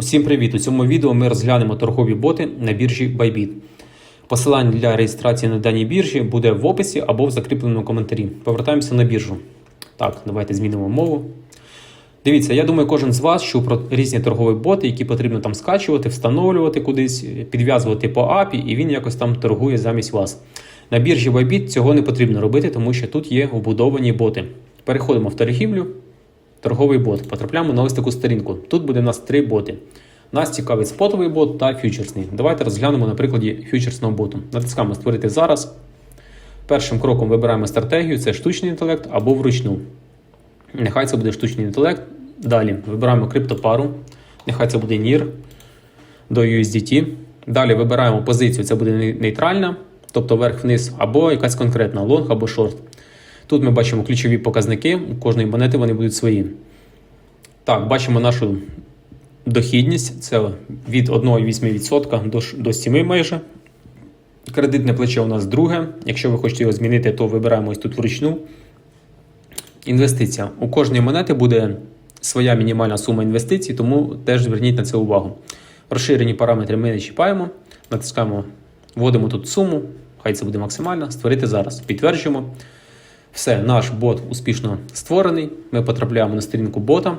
Усім привіт! У цьому відео ми розглянемо торгові боти на біржі Bybit. Посилання для реєстрації на даній біржі буде в описі або в закріпленому коментарі. Повертаємося на біржу. Так, давайте змінимо мову. Дивіться, я думаю, кожен з вас чув про різні торгові боти, які потрібно там скачувати, встановлювати кудись, підв'язувати по API, і він якось там торгує замість вас. На біржі Bybit цього не потрібно робити, тому що тут є вбудовані боти. Переходимо в торгівлю, торговий бот. Потрапляємо на ось таку сторінку. Тут буде у нас три боти. Нас цікавить спотовий бот та фьючерсний. Давайте розглянемо на прикладі фьючерсного боту. Натискаємо Створити зараз. Першим кроком вибираємо стратегію: це штучний інтелект або вручну. Нехай це буде штучний інтелект. Далі вибираємо криптопару. Нехай це буде NIR до USDT. Далі вибираємо позицію, це буде нейтральна, тобто вверх-вниз, або якась конкретна лонг або шорт. Тут ми бачимо ключові показники, у кожної монети вони будуть свої. Так, бачимо нашу дохідність це від 1,8% до, до 7 майже. Кредитне плече у нас друге. Якщо ви хочете його змінити, то вибираємо ось тут вручну. Інвестиція. У кожної монети буде своя мінімальна сума інвестицій, тому теж зверніть на це увагу. Розширені параметри ми не чіпаємо, натискаємо, вводимо тут суму, хай це буде максимально, створити зараз. Підтверджуємо. Все, наш бот успішно створений. Ми потрапляємо на сторінку бота.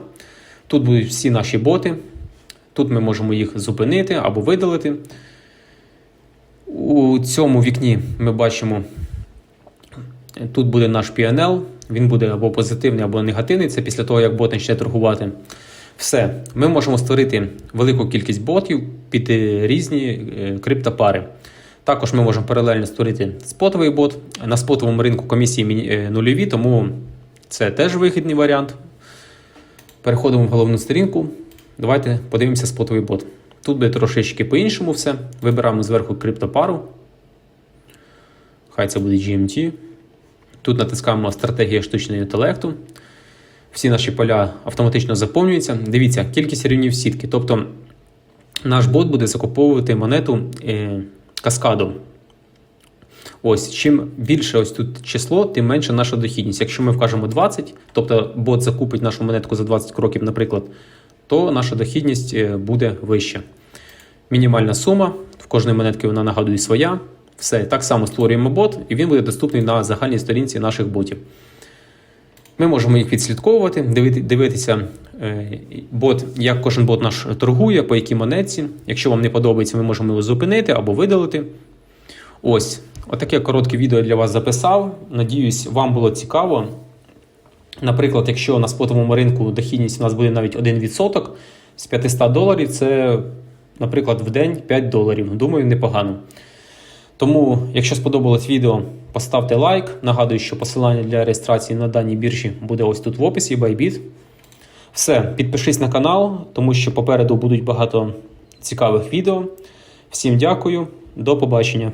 Тут будуть всі наші боти. Тут ми можемо їх зупинити або видалити. У цьому вікні ми бачимо, тут буде наш PNL. Він буде або позитивний, або негативний. Це після того, як бот почне торгувати. Все, ми можемо створити велику кількість ботів під різні е, криптопари. Також ми можемо паралельно створити спотовий бот. На спотовому ринку комісії е, нульові, тому це теж вигідний варіант. Переходимо в головну сторінку. Давайте подивимося спотовий бот. Тут буде трошечки по-іншому все. Вибираємо зверху криптопару. Хай це буде GMT. Тут натискаємо стратегія штучного інтелекту. Всі наші поля автоматично заповнюються. Дивіться, кількість рівнів сітки. Тобто наш бот буде закуповувати монету е, каскадом. Ось, чим більше ось тут число, тим менше наша дохідність. Якщо ми вкажемо 20, тобто бот закупить нашу монетку за 20 кроків, наприклад, то наша дохідність е, буде вища. Мінімальна сума, в кожної монетки вона нагадує своя. Все, так само створюємо бот, і він буде доступний на загальній сторінці наших ботів. Ми можемо їх відслідковувати, дивитися, е, бот, як кожен бот наш торгує, по якій монетці. Якщо вам не подобається, ми можемо його зупинити або видалити. Ось, отаке коротке відео я для вас записав. Надіюсь, вам було цікаво. Наприклад, якщо на спотовому ринку дохідність у нас буде навіть 1% з 500 доларів, це, наприклад, в день 5 доларів. Думаю, непогано. Тому, якщо сподобалось відео, поставте лайк. Нагадую, що посилання для реєстрації на даній біржі буде ось тут в описі Bybit. Все, підпишись на канал, тому що попереду будуть багато цікавих відео. Всім дякую, до побачення.